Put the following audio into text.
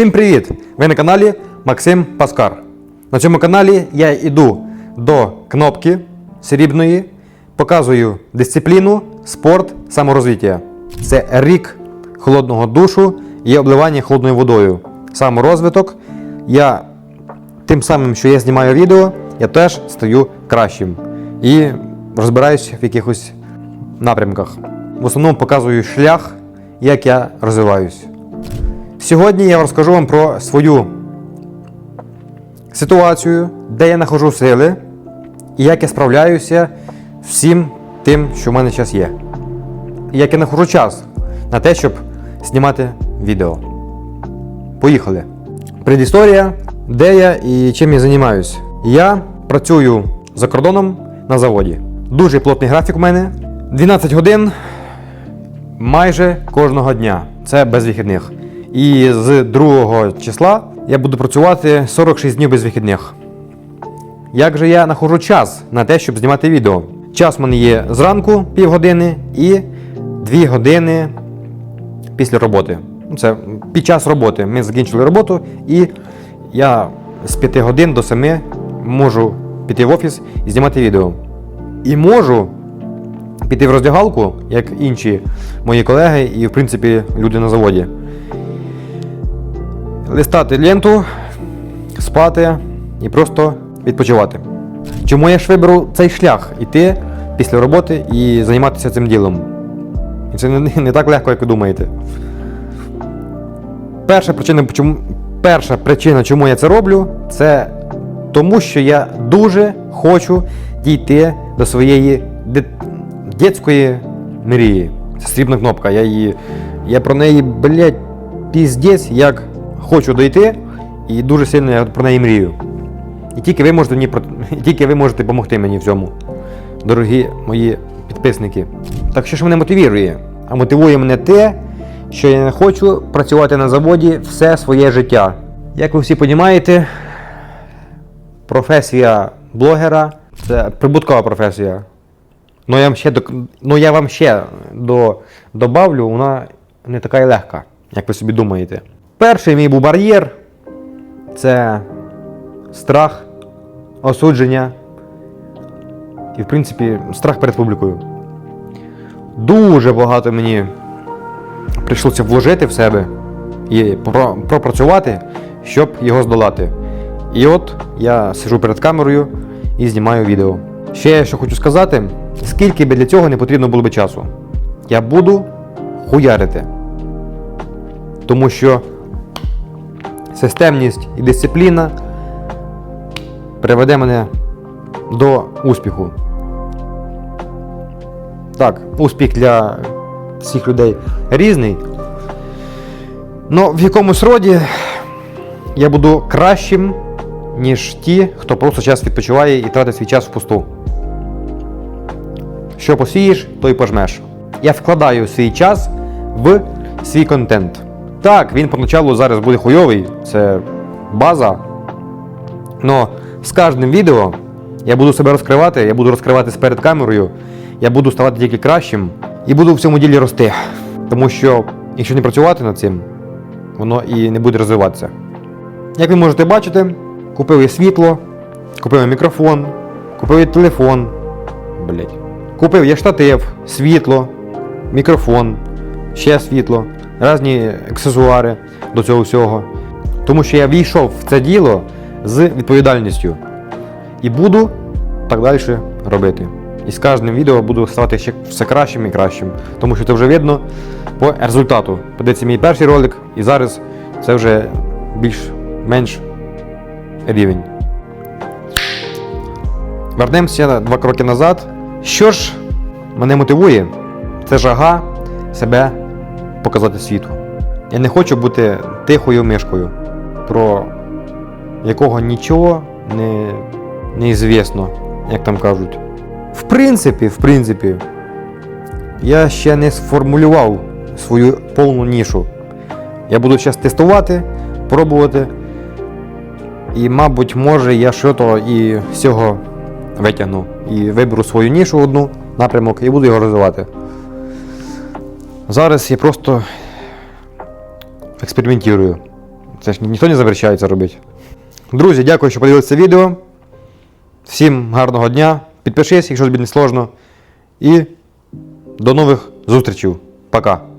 Всім привіт! Ви на каналі Максим Паскар. На цьому каналі я йду до кнопки срібної, показую дисципліну, спорт, саморозвиття. Це рік холодного душу і обливання холодною водою. Саморозвиток. Я тим самим, що я знімаю відео, я теж стаю кращим і розбираюся в якихось напрямках. В основному показую шлях, як я розвиваюсь. Сьогодні я розкажу вам про свою ситуацію, де я знаходжу сили і як я справляюся всім тим, що в мене зараз є. І як я знаходжу час на те, щоб знімати відео. Поїхали. Предісторія, де я і чим я займаюся. Я працюю за кордоном на заводі. Дуже плотний графік у мене. 12 годин майже кожного дня. Це без вихідних. І з 2 числа я буду працювати 46 днів без вихідних. Як же я знаходжу час на те, щоб знімати відео? Час в мене є зранку півгодини і 2 години після роботи. Ну, Це під час роботи. Ми закінчили роботу, і я з 5 годин до 7 можу піти в офіс і знімати відео. І можу піти в роздягалку, як інші мої колеги, і в принципі люди на заводі. Листати ленту, спати і просто відпочивати. Чому я ж виберу цей шлях іти після роботи і займатися цим ділом? І це не, так легко, як ви думаєте. Перша причина, чому, перша причина, чому я це роблю, це тому, що я дуже хочу дійти до своєї дит- дитячої мрії. Це срібна кнопка. Я, її, я про неї, блядь, піздець, як хочу дойти, і дуже сильно я про неї мрію. І тільки ви можете мені тільки ви можете допомогти мені в цьому, дорогі мої підписники. Так що ж мене мотивує? А мотивує мене те, що я не хочу працювати на заводі все своє життя. Як ви всі розумієте, професія блогера це прибуткова професія. Ну я вам ще, ну, я вам ще до, добавлю, вона не така й легка, як ви собі думаєте. Перший мій був бар'єр це страх, осудження і, в принципі, страх перед публікою. Дуже багато мені прийшлося вложити в себе і пропрацювати, щоб його здолати. І от я сижу перед камерою і знімаю відео. Ще я що хочу сказати, скільки би для цього не потрібно було би часу. Я буду хуярити. Тому що системність і дисципліна приведе мене до успіху. Так, успіх для всіх людей різний. Но в якомусь роді я буду кращим, ніж ті, хто просто час відпочиває і тратить свій час впусту. Що посієш, то й пожмеш. Я вкладаю свій час в свій контент. Так, він поначалу зараз буде хуйовий, це база. Но з кожним відео я буду себе розкривати, я буду розкриватись перед камерою, я буду ставати тільки кращим і буду в цьому ділі рости. Тому що, якщо не працювати над цим, воно і не буде розвиватися. Як ви можете бачити, купив я світло, купив я мікрофон, купив я телефон. Блять. Купив я штатив, світло, мікрофон, ще світло, різні аксесуари до цього всього. Тому що я війшов в це діло з відповідальністю. І буду так далі робити. І з кожним відео буду ставати ще все кращим і кращим. Тому що це вже видно по результату. Подивіться мій перший ролик, і зараз це вже більш-менш рівень. Вернемося два кроки назад. Що ж мене мотивує? Це жага себе показати світу. Я не хочу бути тихою мишкою, про якого нічого не, звісно, як там кажуть. В принципі, в принципі, я ще не сформулював свою повну нішу. Я буду зараз тестувати, пробувати. І, мабуть, може я щось і з цього витягну. І виберу свою нішу одну напрямок і буду його розвивати. Зараз я просто експериментую. Це ж ніхто не запрещає це робити. Друзі, дякую, що подивилися відео. Всім гарного дня. Підпишись, якщо тобі не сложно. І до нових зустрічей. Пока.